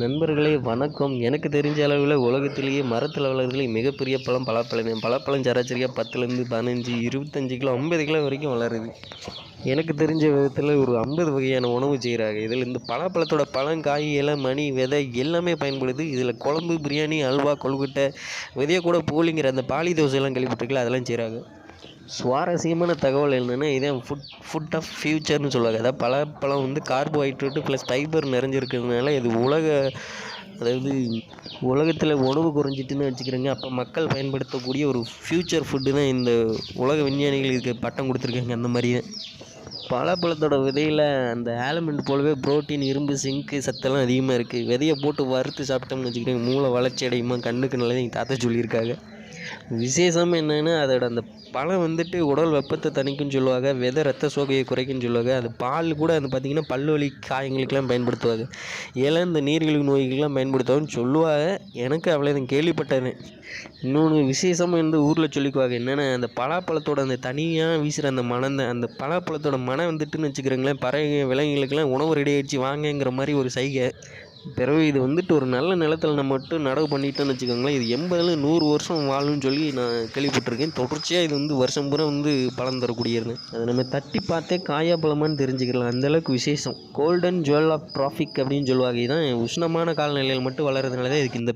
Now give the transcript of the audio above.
நண்பர்களே வணக்கம். எனக்கு தெரிஞ்ச அளவில் உலகத்திலேயே மரத்தில் வளர்றதுலேயே மிகப்பெரிய பழம் பலப்பழம். தான் பலாப்பழம் சராசரியாக பத்துலேருந்து பதினஞ்சு இருபத்தஞ்சி கிலோ ஐம்பது கிலோ வரைக்கும் வளருது. எனக்கு தெரிஞ்ச விதத்தில் ஒரு ஐம்பது வகையான உணவு செய்கிறாங்க இதில் இந்த பலாப்பழத்தோட பழம் காய் இலை மணி விதை எல்லாமே பயன்படுது. இதில் குழம்பு பிரியாணி அல்வா கொழுக்கட்டை விதையை கூட போலிங்கிற அந்த பாலி தோசையெல்லாம் கேள்விப்பட்டிருக்கல அதெல்லாம் செய்கிறாங்க சுவாரஸ்யமான தகவல் என்னென்னா இதே ஃபுட் ஃபுட் ஆஃப் ஃப்யூச்சர்னு சொல்லுவாங்க. அதாவது பலாப்பழம் வந்து கார்போஹைட்ரேட்டு ப்ளஸ் ஃபைபர் நிறைஞ்சிருக்கிறதுனால இது உலக அதாவது உலகத்தில் உணவு குறைஞ்சிட்டுன்னு வச்சுக்கிறேங்க. அப்போ மக்கள் பயன்படுத்தக்கூடிய ஒரு ஃப்யூச்சர் ஃபுட்டு தான் இந்த உலக விஞ்ஞானிகள் இதுக்கு பட்டம் கொடுத்துருக்காங்க அந்த மாதிரியே. தான் பலாப்பழத்தோட விதையில் அந்த ஆலமெண்ட் போலவே புரோட்டீன் இரும்பு சிங்க்கு சத்தெல்லாம் அதிகமாக இருக்குது விதையை போட்டு வறுத்து சாப்பிட்டோம்னு வச்சுக்கிறேன் மூளை வளர்ச்சி அடையுமா? கண்ணுக்கு நல்லது எங்கள் தாத்தா சொல்லியிருக்காங்க. விசேஷம் என்னென்னா அதோட அந்த பழம் வந்துட்டு உடல் வெப்பத்தை தணிக்கும்னு சொல்லுவாங்க விதை ரத்த சோகையை குறைக்கும்னு சொல்லுவாங்க. அது பால் கூட அது பார்த்திங்கன்னா பல்லு வலி காயங்களுக்கெல்லாம் பயன்படுத்துவாங்க. ஏன்னா இந்த நீரிழிவு நோய்க்கெல்லாம் பயன்படுத்துவாங்கன்னு சொல்லுவாங்க. எனக்கு அவ்வளோ கேள்விப்பட்டேன் இன்னொன்று விசேஷமாக வந்து ஊரில் சொல்லிக்குவாங்க. என்னென்னா அந்த பலாப்பழத்தோட அந்த தனியாக வீசுகிற அந்த மனந்த அந்த பலாப்பழத்தோட மனம் வந்துட்டுன்னு வச்சுக்கிறோங்களேன் பறவை விலங்குகளுக்கெல்லாம் உணவு ரெடி ஆகிடுச்சு வாங்கங்கிற மாதிரி ஒரு சைகை. பிறகு இது வந்துட்டு ஒரு நல்ல நிலத்தில் நம்ம மட்டும் நடவு பண்ணிட்டோம்னு வச்சுக்கோங்களேன். இது எண்பதுல நூறு வருஷம் வாழும்னு சொல்லி நான் கேள்விப்பட்டிருக்கேன். தொடர்ச்சியாக இது வந்து வருஷம் பூரா வந்து பலன் தரக்கூடியது அதை நம்ம தட்டி பார்த்தே காயா பழமான்னு தெரிஞ்சுக்கலாம். அந்தளவுக்கு விசேஷம். கோல்டன் ஜுவல் ஆஃப் ட்ராஃபிக் அப்படின்னு சொல்லுவாங்க. இதுதான் உஷ்ணமான காலநிலையில் மட்டும் வளர்றதுனால தான் இதுக்கு இந்த